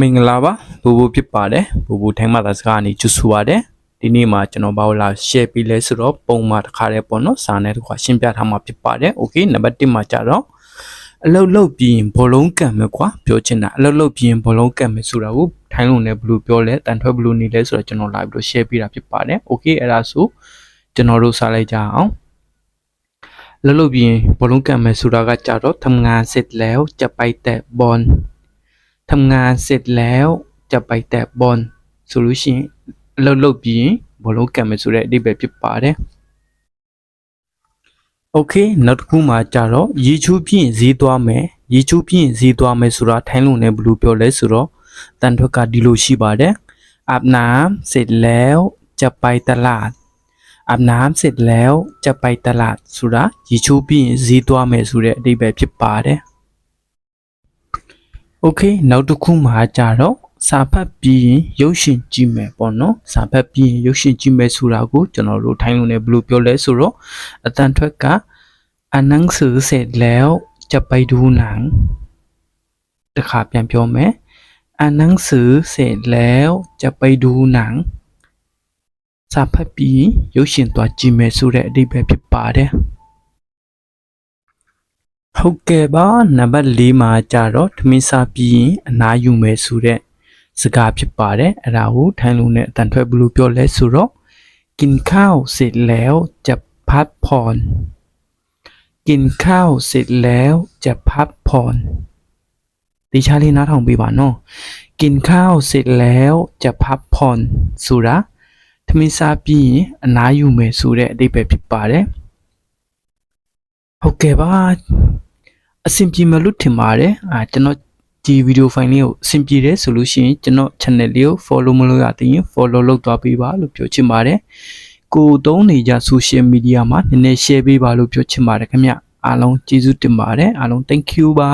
မင်္ဂလာပါဘူဘူဖြစ်ပါတယ်ဘူဘူထိုင်းမှာသာစကားအနေကျဆူပါတယ်ဒီနေ့မှာကျွန်တော်ဘာလို့လာ share ပေးလဲဆိုတော့ပုံမှန်တစ်ခါတည်းပေါ့နော်စာနဲ့တစ်ခါရှင်းပြထားမှာဖြစ်ပါတယ် okay နံပါတ်1မှာကြတော့အလုတ်လုတ်ပြီးရင်ဘောလုံးကံမယ်ကွာပြောချင်တာအလုတ်လုတ်ပြီးရင်ဘောလုံးကံမယ်ဆိုတာကိုထိုင်းလုံးနဲ့ဘယ်လိုပြောလဲတန်ထွက်ဘယ်လိုနေလဲဆိုတော့ကျွန်တော်လာပြီးတော့ share ပေးတာဖြစ်ပါတယ် okay အဲ့ဒါဆိုကျွန်တော်တို့စားလိုက်ကြအောင်လှုပ်လှုပ်ပြီးရင်ဘောလုံးကံမယ်ဆိုတာကကြတော့ทำงานเสร็จแล้วจะไปแตะบอล ทำงานเสร็จแล้วจะไปแตะบอลဆိုလို့ရှိရင်အလုပ်လုပ်ပြီးရင်ဘောလုံးကံမယ်ဆိုတဲ့အဓိပ္ပာယ်ဖြစ်ပါတယ်။ Okay နောက်တစ်ခုမှကြတော့ရေချိုးပြီးရင်ဈေးသွားမယ်ရေချိုးပြီးရင်ဈေးသွားမယ်ဆိုတာထိုင်းလုံးနဲ့ဘယ်လိုပြောလဲဆိုတော့တန်ထွက်ကဒီလိုရှိပါတယ်။อาบน้ำเสร็จแล้วจะไปตลาดอาบน้ำเสร็จแล้วจะไปตลาดဆိုတာရေချိုးပြီးရင်ဈေးသွားမယ်ဆိုတဲ့အဓိပ္ပာယ်ဖြစ်ပါတယ်။ Okay နောက်တစ်ခုမှာကြတော့စာဖတ်ပြီးရင်ရုပ်ရှင်ကြည့်မယ်ပေါ့နော်စာဖတ်ပြီးရင်ရုပ်ရှင်ကြည့်မယ်ဆိုတာကိုကျွန်တော်တို့ထိုင်းလုံးနဲ့ဘယ်လိုပြောလဲဆိုတော့အတန်ထွက်ကအာနန်းสือเสร็จแล้วจะไปดูหนังတခါပြန်ပြောမယ်အာနန်းสือเสร็จแล้วจะไปดูหนังစာဖတ်ပြီးရင်ရုပ်ရှင်သွားကြည့်မယ်ဆိုတဲ့အဓိပ္ပာယ်ဖြစ်ပါတယ် ဟုတ်ကဲ့ပါနံပါတ်၄မှာကြတော့ထမင်းစားပြီးရင်အနားယူမယ်ဆိုတဲ့စကားဖြစ်ပါတယ်အဲ့ဒါကိုထိုင်းလုံးနဲ့အတန်ထွက်ဘယ်လိုပြောလဲဆိုတော့กินข้าวเสร็จแล้วจะพักผ่อนกินข้าวเสร็จแล้วจะพักผ่อนดิชาลีนาးထောင်ပေးပါနော်กินข้าวเสร็จแล้วจะพักผ่อนဆိုတာထမင်းစားပြီးရင်အနားယူမယ်ဆိုတဲ့အဓိပ္ပာယ်ဖြစ်ပါတယ်ဟုတ်ကဲ့ပါ အဆင်ပြေမယ်လို့ထင်ပါတယ်အာကျွန်တော်ဒီဗီဒီယိုဖိုင်လေးကိုအဆင်ပြေတယ်ဆိုလို့ရှိရင်ကျွန်တော် channel လေးကို follow မလုပ်ရသေးရင် follow လုပ်သွားပေးပါလို့ပြောချင်ပါတယ်ကိုသုံးနေကြ social media မှာနည်းနည်း share ပေးပါလို့ပြောချင်ပါတယ်ခင်ဗျအားလုံးကျေးဇူးတင်ပါတယ်အားလုံး thank you ပါ